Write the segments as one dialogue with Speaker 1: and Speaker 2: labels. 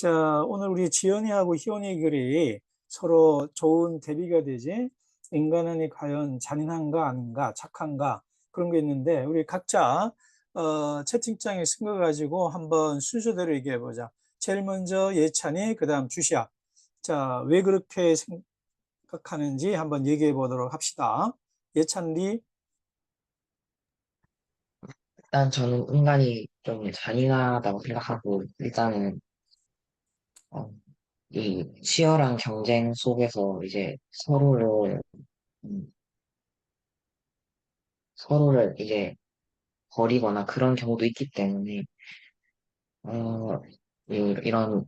Speaker 1: 자, 오늘 우리 지연이하고 희원이 글이 서로 좋은 대비가 되지. 인간은 과연 잔인한가 아닌가, 착한가 그런 게 있는데 우리 각자 어, 채팅창에 쓴 거 가지고 한번 순서대로 얘기해 보자. 제일 먼저 예찬이, 그 다음 주시야. 자, 왜 그렇게 생각하는지 한번 얘기해 보도록 합시다. 예찬리,
Speaker 2: 일단 저는 인간이 좀 잔인하다고 생각하고, 일단은, 어, 이 치열한 경쟁 속에서 이제 서로를, 음, 서로를 이제 버리거나 그런 경우도 있기 때문에, 어, 이- 이런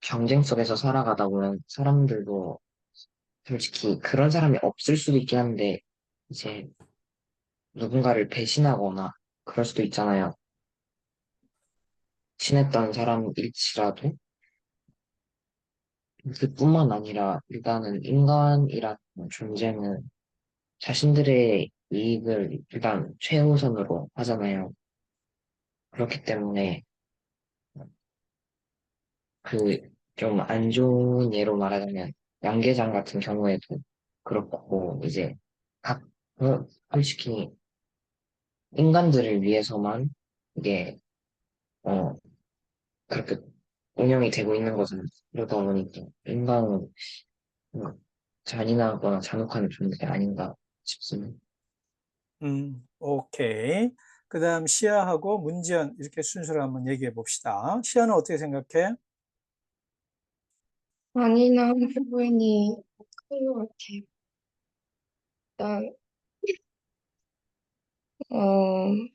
Speaker 2: 경쟁 속에서 살아가다 보면 사람들도 솔직히 그런 사람이 없을 수도 있긴 한데, 이제 누군가를 배신하거나 그럴 수도 있잖아요. 친했던 사람일지라도. 그뿐만 아니라 일단은 인간이라는 존재는 자신들의 이익을 일단 최우선으로 하잖아요. 그렇기 때문에 그 좀 안 좋은 예로 말하자면 양계장 같은 경우에도 그렇고 이제 각 어, 솔직히 인간들을 위해서만 이게 어 그렇게 운영이 되고 있는 것은 그러다 보니까 인간은 음, 잔인하거나 잔혹한 존재 아닌가 싶습니다.
Speaker 1: 음, 오케이. 그 다음 시아하고 문지연 이렇게 순서를 한번 얘기해 봅시다. 시아는 어떻게 생각해?
Speaker 3: 잔인한 부분이 큰것 같아요. 일단, 어,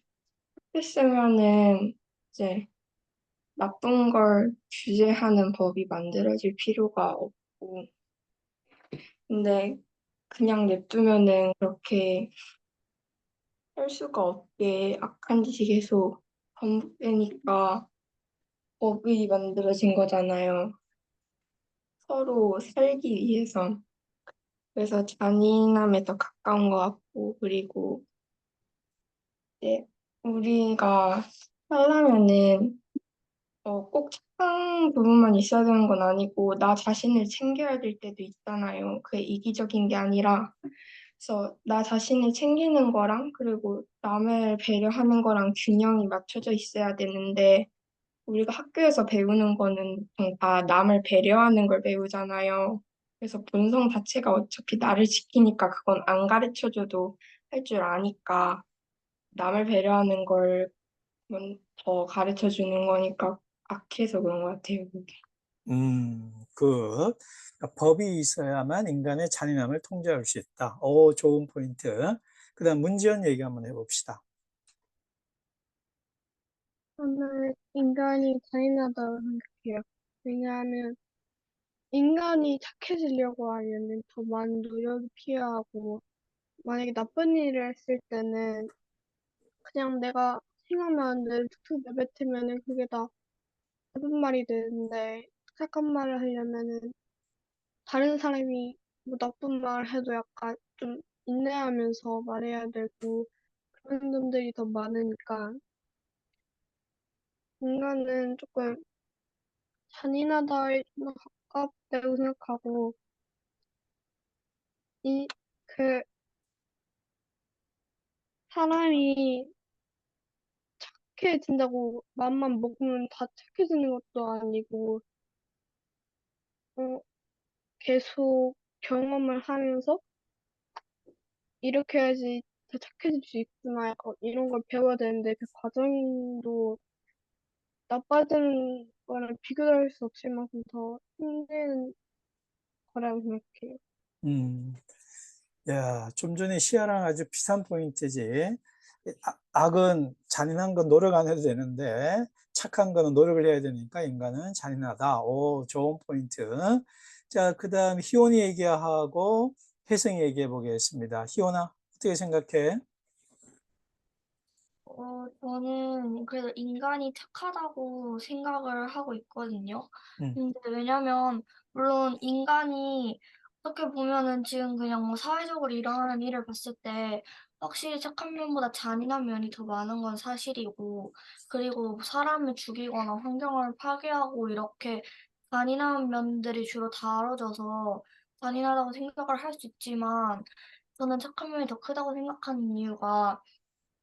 Speaker 3: 했으면은 이제 나쁜 걸 규제하는 법이 만들어질 필요가 없고, 근데 그냥 냅두면은 그렇게 할 수가 없게 악한 짓이 계속 반복되니까 법이 만들어진 거잖아요. 서로 살기 위해서. 그래서 잔인함에 더 가까운 것 같고, 그리고 이제 우리가 살려면은 어, 꼭 착한 부분만 있어야 되는 건 아니고, 나 자신을 챙겨야 될 때도 있잖아요. 그게 이기적인 게 아니라. 그래서 나 자신을 챙기는 거랑, 그리고 남을 배려하는 거랑 균형이 맞춰져 있어야 되는데, 우리가 학교에서 배우는 거는 다 남을 배려하는 걸 배우잖아요. 그래서 본성 자체가 어차피 나를 지키니까 그건 안 가르쳐줘도 할 줄 아니까 남을 배려하는 걸 더 가르쳐 주는 거니까 악해서 그런 것 같아요, 그게.
Speaker 1: 음, 그 법이 있어야만 인간의 잔인함을 통제할 수 있다. 오, 좋은 포인트. 그 다음 문지연 얘기 한번 해봅시다.
Speaker 4: 저는 인간이 잔인하다고 생각해요. 왜냐하면 인간이 착해지려고 하면은 더 많은 노력이 필요하고, 만약에 나쁜 일을 했을 때는 그냥 내가 생각나는 대로 툭툭 내뱉으면은 그게 다 나쁜 말이 되는데, 착한 말을 하려면은 다른 사람이 뭐 나쁜 말을 해도 약간 좀 인내하면서 말해야 되고, 그런 점들이 더 많으니까, 인간은 조금 잔인하다에 좀더 가깝다고 생각하고, 이, 그, 사람이 착해진다고 맘만 먹으면 다 착해지는 것도 아니고, 어, 계속 경험을 하면서, 이렇게 해야지 더 착해질 수 있구나, 약간 이런 걸 배워야 되는데, 그 과정도 나빠지는 거랑 비교할 수 없을 만큼 더 힘든 거라고 생각해요.
Speaker 1: 음, 야, 좀 전에 시아랑 아주 비슷한 포인트지. 아- 악은 잔인한 건 노력 안 해도 되는데 착한 거는 노력을 해야 되니까 인간은 잔인하다. 오, 좋은 포인트. 자, 그 다음 희원이 얘기하고 혜성이 얘기해 보겠습니다. 희원아, 어떻게 생각해?
Speaker 5: 어, 저는 그래도 인간이 착하다고 생각을 하고 있거든요.
Speaker 1: 음.
Speaker 5: 근데 왜냐면, 물론 인간이 어떻게 보면은 지금 그냥 뭐 사회적으로 일어나는 일을 봤을 때, 확실히 착한 면보다 잔인한 면이 더 많은 건 사실이고, 그리고 사람을 죽이거나 환경을 파괴하고 이렇게 잔인한 면들이 주로 다뤄져서 잔인하다고 생각을 할 수 있지만, 저는 착한 면이 더 크다고 생각하는 이유가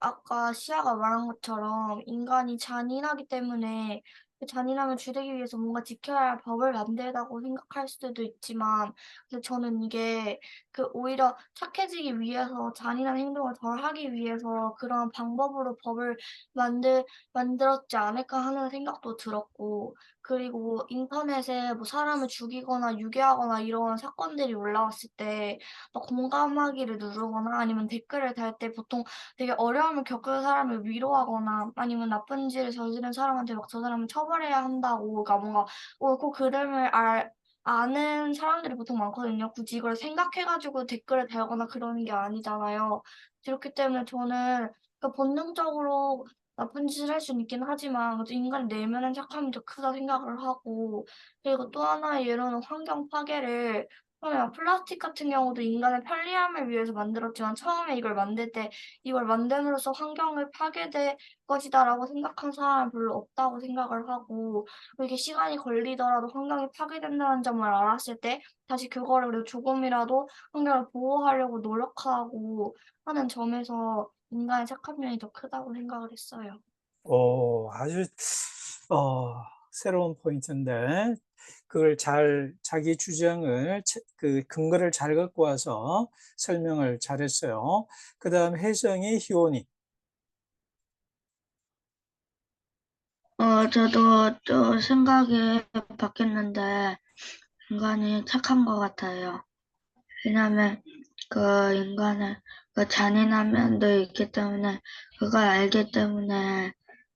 Speaker 5: 아까 시아가 말한 것처럼 인간이 잔인하기 때문에 그 잔인함을 줄이기 위해서 뭔가 지켜야 할 법을 만들다고 생각할 수도 있지만 근데 저는 이게 그 오히려 착해지기 위해서 잔인한 행동을 덜 하기 위해서 그런 방법으로 법을 만들 만들었지 않을까 하는 생각도 들었고 그리고 인터넷에 뭐 사람을 죽이거나 유괴하거나 이런 사건들이 올라왔을 때 막 공감하기를 누르거나 아니면 댓글을 달 때 보통 되게 어려움을 겪은 사람을 위로하거나 아니면 나쁜 짓을 저지른 사람한테 막 저 사람을 처벌해야 한다고 그러니까 뭔가 옳고 그름을 알 아는 사람들이 보통 많거든요. 굳이 이걸 생각해 가지고 댓글을 달거나 그러는 게 아니잖아요. 그렇기 때문에 저는 그 본능적으로 나쁜 짓을 할 수는 있긴 하지만 인간 내면은 착함이 더 크다 생각을 하고 그리고 또 하나의 예로는 환경 파괴를 그러면 플라스틱 같은 경우도 인간의 편리함을 위해서 만들었지만 처음에 이걸 만들 때 이걸 만듦으로써 환경을 파괴될 것이다라고 생각한 사람은 별로 없다고 생각을 하고 이게 시간이 걸리더라도 환경이 파괴된다는 점을 알았을 때 다시 그거를 그래도 조금이라도 환경을 보호하려고 노력하고 하는 점에서 인간의 착한 면이 더 크다고 생각을 했어요.
Speaker 1: 오, 아주 어, 새로운 포인트인데 그걸 잘 자기 주장을 채- 그 근거를 잘 갖고 와서 설명을 잘했어요. 그 다음 혜정이 희원이
Speaker 6: 어, 저도 또 생각이 바뀌었는데, 인간이 착한 것 같아요. 왜냐면, 그 인간의 그 잔인한 면도 있기 때문에, 그걸 알기 때문에,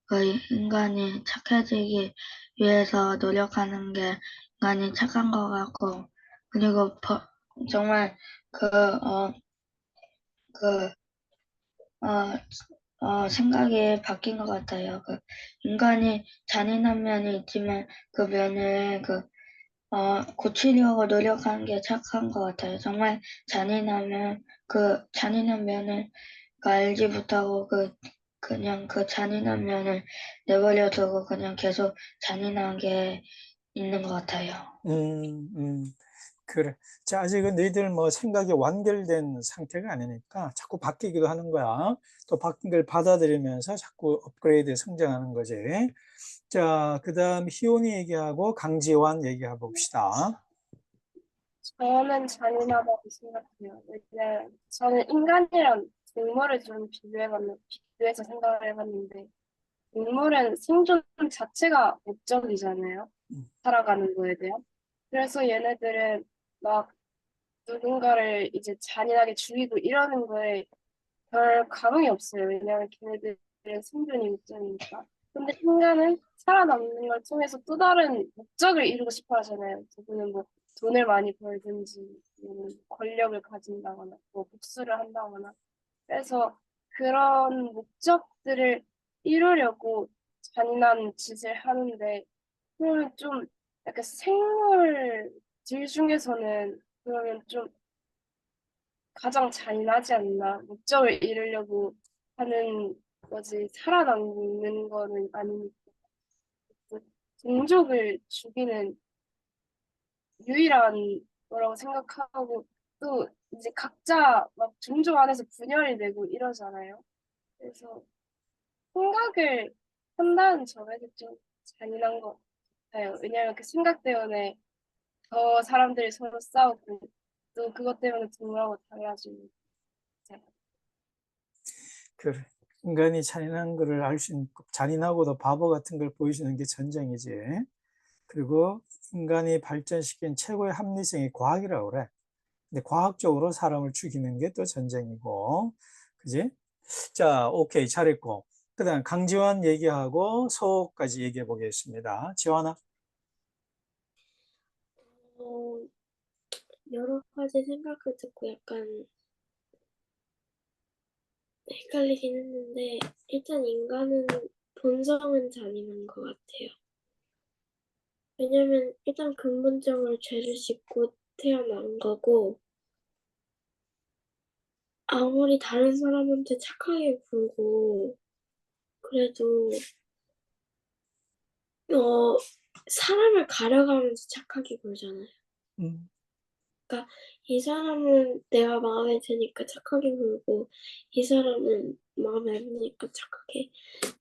Speaker 6: 그 인간이 착해지기 위해서 노력하는 게 인간이 착한 것 같고, 그리고 버- 정말 그, 어, 그, 어, 어, 생각이 바뀐 것 같아요. 그 인간이 잔인한 면이 있지만 그 면을 그 어, 고치려고 노력하는 게 착한 것 같아요. 정말 잔인하면 그 잔인한 면을 그 알지 못하고 그 그냥 그 잔인한 면을 내버려 두고 그냥 계속 잔인하게 있는 것 같아요.
Speaker 1: 음, 음, 그래. 자, 아직은 너희들 뭐 생각이 완결된 상태가 아니니까 자꾸 바뀌기도 하는 거야. 또 바뀐 걸 받아들이면서 자꾸 업그레이드 성장하는 거지. 자, 그 다음 희원이 얘기하고 강지환 얘기해 봅시다.
Speaker 7: 저는 잔인하다고 생각해요. 왜냐면 저는 인간이랑 동물을 좀 비교해봤는, 비교해서 생각을 해봤는데, 동물은 생존 자체가 목적이잖아요.
Speaker 1: 음.
Speaker 7: 살아가는 거에 대한. 그래서 얘네들은 막 누군가를 이제 잔인하게 죽이고 이러는 거에 별 감흥이 없어요. 왜냐면 걔네들은 생존이 목적이니까. 근데 인간은 살아남는 걸 통해서 또 다른 목적을 이루고 싶어 하잖아요. 누구는 뭐 돈을 많이 벌든지, 권력을 가진다거나, 뭐 복수를 한다거나. 그래서 그런 목적들을 이루려고 잔인한 짓을 하는데, 그러면 좀 약간 생물들 중에서는 그러면 좀 가장 잔인하지 않나. 목적을 이루려고 하는 거지, 살아남는 거는 아니니까. 그 동족을 죽이는 유일한 거라고 생각하고 또 이제 각자 막 종족 안에서 분열이 되고 이러잖아요. 그래서 생각을 한다는 점에서 좀 잔인한 것 같아요. 왜냐하면 그 생각 때문에 더 사람들이 서로 싸우고 또 그것 때문에 동물하고 달라지고
Speaker 1: 그래. 인간이 잔인한 것을 알 수 있는, 잔인하고도 바보 같은 걸 보여주는 게 전쟁이지. 그리고 인간이 발전시킨 최고의 합리성이 과학이라고 그래. 근데 과학적으로 사람을 죽이는 게 또 전쟁이고. 그지? 자, 오케이. 잘했고. 그 다음 강지환 얘기하고 소까지 얘기해 보겠습니다. 지환아.
Speaker 8: 어, 여러 가지 생각을 듣고 약간 헷갈리긴 했는데, 일단 인간은 본성은 잔인한 것 같아요. 왜냐면 일단 근본적으로 죄를 짓고 태어난 거고, 아무리 다른 사람한테 착하게 굴고 그래도 어 사람을 가려가면서 착하게 굴잖아요.
Speaker 1: 음,
Speaker 8: 이 사람은 내가 마음에 드니까 착하게 굴고 이 사람은 마음에 안 드니까 착하게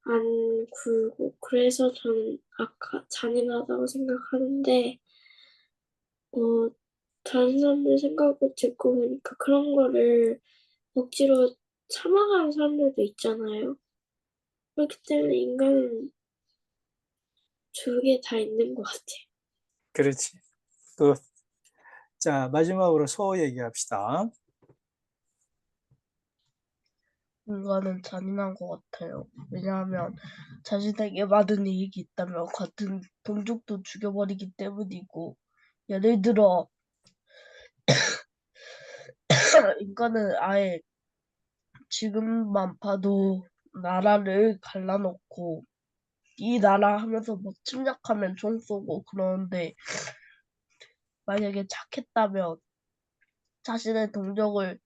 Speaker 8: 안 굴고 그래서 전 아까 잔인하다고 생각하는데 어 다른 사람들 생각을 듣고 보니까 그런 거를 억지로 참아가는 사람들도 있잖아요. 그렇기 때문에 인간은 두 개 다 있는 것 같아요.
Speaker 1: 그렇지. 굿. 자, 마지막으로 소 얘기합시다.
Speaker 9: 인간은 잔인한 것 같아요. 왜냐하면 자신에게 많은 이익이 있다면 같은 동족도 죽여버리기 때문이고, 예를 들어, 인간은 아예 지금만 봐도 나라를 갈라놓고, 이 나라 하면서 막 침략하면 총 쏘고 그러는데, 만약에 착했다면 자신의 동족을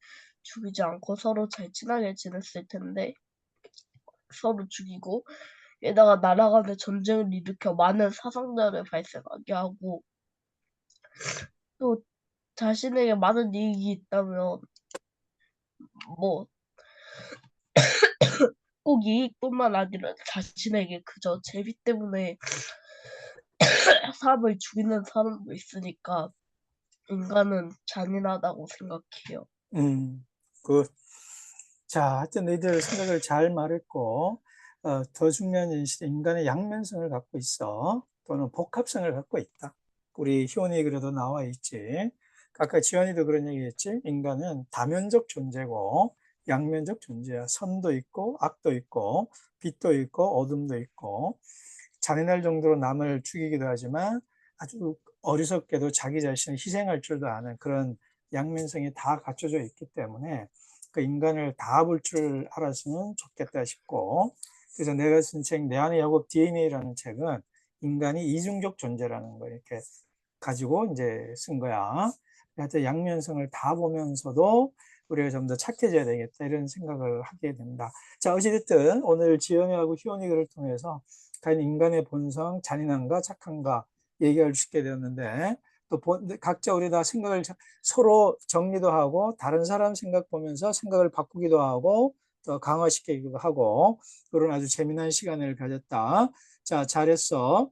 Speaker 9: 죽이지 않고 서로 잘 친하게 지냈을 텐데 서로 죽이고 게다가 나라 간의 전쟁을 일으켜 많은 사상자를 발생하게 하고 또 자신에게 많은 이익이 있다면 뭐 꼭 이익뿐만 아니라 자신에게 그저 재미 때문에 사람을 죽이는 사람도 있으니까 인간은 잔인하다고 생각해요.
Speaker 1: 음, 굿. 자, 하여튼 너희들 생각을 잘 말했고, 어, 더 중요한 인식, 인간의 양면성을 갖고 있어. 또는 복합성을 갖고 있다. 우리 희원이 그래도 나와 있지. 아까 지원이도 그런 얘기 했지. 인간은 다면적 존재고, 양면적 존재야. 선도 있고, 악도 있고, 빛도 있고, 어둠도 있고, 잔인할 정도로 남을 죽이기도 하지만 아주 어리석게도 자기 자신을 희생할 줄도 아는 그런 양면성이 다 갖춰져 있기 때문에 그 인간을 다 볼 줄 알았으면 좋겠다 싶고 그래서 내가 쓴 책 내 안의 야곱 DNA라는 책은 인간이 이중적 존재라는 걸 이렇게 가지고 이제 쓴 거야. 하여튼 양면성을 다 보면서도 우리가 좀 더 착해져야 되겠다 이런 생각을 하게 된다. 자 어찌됐든 오늘 지연이하고 희원이 글을 통해서 과연 인간의 본성 잔인한가 착한가 얘기할 수 있게 되었는데 또 본- 각자 우리 다 생각을 자- 서로 정리도 하고 다른 사람 생각 보면서 생각을 바꾸기도 하고 또 강화시키기도 하고 그런 아주 재미난 시간을 가졌다. 자, 잘했어.